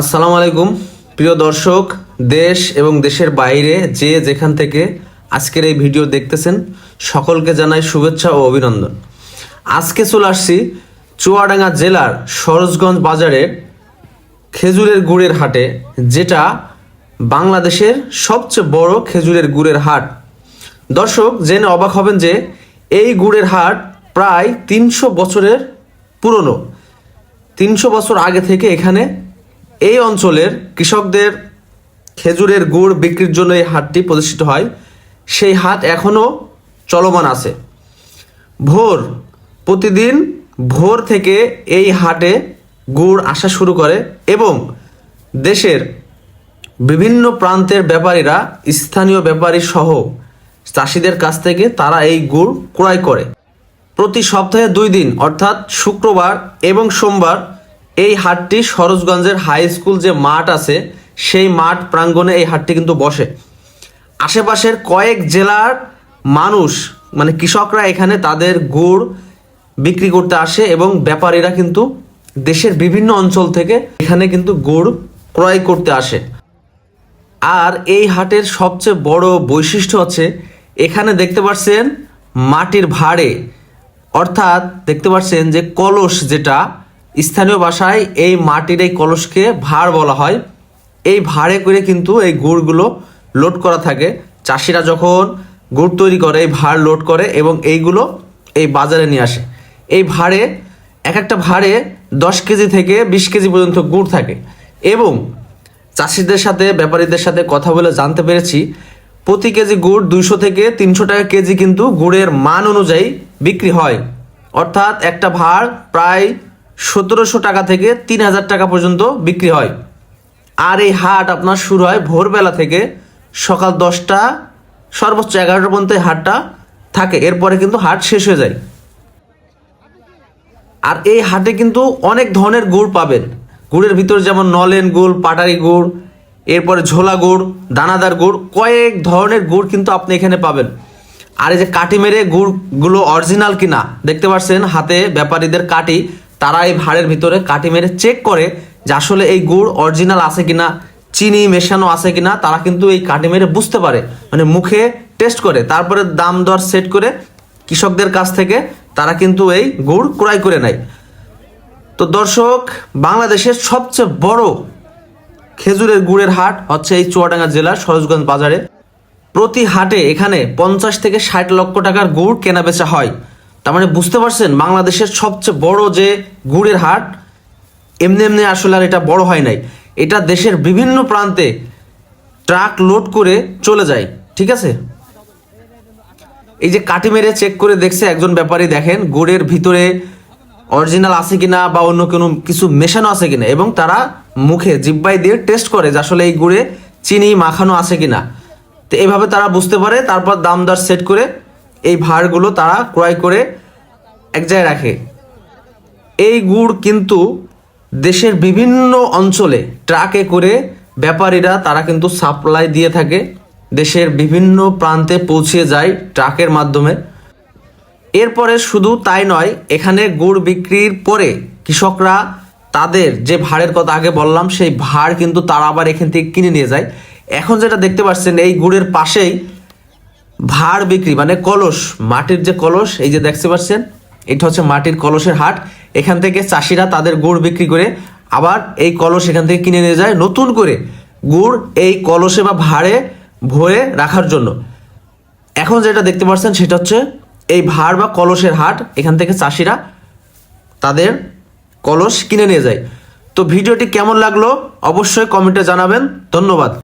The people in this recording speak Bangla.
আসসালামু আলাইকুম। প্রিয় দর্শক, দেশ এবং দেশের বাইরে যে যেখান থেকে আজকের এই ভিডিও দেখতেছেন, সকলকে জানাই শুভেচ্ছা ও অভিনন্দন। আজকে চলে আসছি চুয়াডাঙ্গা জেলার সরোজগঞ্জ বাজারের খেজুরের গুড়ের হাটে, যেটা বাংলাদেশের সবচেয়ে বড় খেজুরের গুড়ের হাট। দর্শক, জেনে অবাক হবেন যে এই গুড়ের হাট প্রায় তিনশো বছরের পুরনো। তিনশো বছর আগে থেকে এখানে এই অঞ্চলের কৃষকদের খেজুরের গুড় বিক্রির জন্য এই হাটটি প্রতিষ্ঠিত হয়। সেই হাট এখনও চলমান আছে। ভোর, প্রতিদিন ভোর থেকে এই হাটে গুড় আসা শুরু করে এবং দেশের বিভিন্ন প্রান্তের ব্যাপারীরা, স্থানীয় ব্যাপারী সহ চাষিদের কাছ থেকে তারা এই গুড় ক্রয় করে। প্রতি সপ্তাহে দুই দিন, অর্থাৎ শুক্রবার এবং সোমবার এই হাটটি সরোজগঞ্জের হাই স্কুল যে মাঠ আছে, সেই মাঠ প্রাঙ্গণে এই হাটটি কিন্তু বসে। আশেপাশের কয়েক জেলার মানুষ মানে কৃষকরা এখানে তাদের গুড় বিক্রি করতে আসে এবং ব্যাপারীরা কিন্তু দেশের বিভিন্ন অঞ্চল থেকে এখানে কিন্তু গুড় ক্রয় করতে আসে। আর এই হাটের সবচেয়ে বড় বৈশিষ্ট্য হচ্ছে, এখানে দেখতে পাচ্ছেন মাটির ভাড়ে। অর্থাৎ দেখতে পাচ্ছেন যে কলস যেটা স্থানীয় ভাষায় এই মাটির এই কলসকে ভাড় বলা হয়। এই ভাড়ে করে কিন্তু এই গুড়গুলো লোড করা থাকে। চাষিরা যখন গুড় তৈরি করে, এই ভাড় লোড করে এবং এইগুলো এই বাজারে নিয়ে আসে। এই ভাড়ে এক একটা ভাড়ে দশ কেজি থেকে বিশ কেজি পর্যন্ত গুড় থাকে এবং চাষিদের সাথে, ব্যাপারীদের সাথে কথা বলে জানতে পেরেছি, প্রতি কেজি গুড় দুইশো থেকে তিনশো টাকা কেজি কিন্তু গুড়ের মান অনুযায়ী বিক্রি হয়। অর্থাৎ একটা ভাড় প্রায় সতেরোশো টাকা থেকে তিন হাজার টাকা পর্যন্ত বিক্রি হয়। আর এই হাট আপনার শুরু হয় ভোরবেলা থেকে সকাল দশটা, সর্বোচ্চ এগারোটা পর্যন্ত এই হাটটা থাকে। এরপরে কিন্তু হাট শেষ হয়ে যায়। আর এই হাটে কিন্তু অনেক ধরনের গুড় পাবেন। গুড়ের ভিতর যেমন নলেন গুড়, পাটারি গুড়, এরপরে ঝোলা গুড়, দানাদার গুড়, কয়েক ধরনের গুড় কিন্তু আপনি এখানে পাবেন। আর এই যে কাটি মেরে গুড়গুলো অরিজিনাল কিনা, দেখতে পাচ্ছেন হাতে ব্যাপারীদের কাটি তারা এই ভাড়ের ভিতরে কাটি মেরে চেক করে যে আসলে এই গুড় অরিজিনাল আছে কিনা, চিনি মেশানো আছে কিনা, তারা কিন্তু এই কাটি মেরে বুঝতে পারে মানে মুখে টেস্ট করে, তারপরে দাম দর সেট করে কৃষকদের কাছ থেকে তারা কিন্তু এই গুড় ক্রয় করে নেয়। তো দর্শক, বাংলাদেশের সবচেয়ে বড় খেজুরের গুড়ের হাট হচ্ছে এই চুয়াডাঙ্গা জেলার সরোজগঞ্জ বাজারে। প্রতি হাটে এখানে পঞ্চাশ থেকে ষাট লক্ষ টাকার গুড় কেনা বেচা হয়। তার মানে বুঝতে পারছেন, বাংলাদেশের সবচেয়ে বড় যে গুড়ের হাট, এমনি এমনি আসলে আর এটা বড় হয় নাই। এটা দেশের বিভিন্ন প্রান্তে ট্রাক লোড করে চলে যায়, ঠিক আছে? এই যে কাটি মেরে চেক করে দেখছে একজন ব্যাপারী, দেখেন গুড়ের ভিতরে অরিজিনাল আছে কিনা বা অন্য কোনো কিছু মেশানো আছে কিনা, এবং তারা মুখে জিব্বাই দিয়ে টেস্ট করে যে আসলে এই গুড়ে চিনি মাখানো আছে কিনা। তো এইভাবে তারা বুঝতে পারে, তারপর দাম দর সেট করে এই ভাড়গুলো তারা ক্রয় করে এক জায়গায় রাখে। এই গুড় কিন্তু দেশের বিভিন্ন অঞ্চলে ট্রাকে করে ব্যাপারীরা তারা কিন্তু সাপ্লাই দিয়ে থাকে। দেশের বিভিন্ন প্রান্তে পৌঁছে যায় ট্রাকের মাধ্যমে। এরপরে শুধু তাই নয়, এখানে গুড় বিক্রির পরে কৃষকরা তাদের যে ভাড়ের কথা আগে বললাম, সেই ভাড় কিন্তু তারা আবার এখান থেকে কিনে নিয়ে যায়। এখন যেটা দেখতে পাচ্ছেন, এই গুড়ের পাশেই ভাড় বিক্রি মানে কলস, মাটির যে কলস, এই যে দেখতে পাচ্ছেন, এটা হচ্ছে মাটির কলসের হাট। এখান থেকে চাষিরা তাদের গুড় বিক্রি করে আবার এই কলস এখান থেকে কিনে নিয়ে যায় নতুন করে গুড় এই কলসে বা ভাড়ে ভরে রাখার জন্য। এখন যেটা দেখতে পাচ্ছেন সেটা হচ্ছে এই ভাড় বা কলসের হাট, এখান থেকে চাষিরা তাদের কলস কিনে নিয়ে যায়। তো ভিডিওটি কেমন লাগল অবশ্যই কমেন্টে জানাবেন। ধন্যবাদ।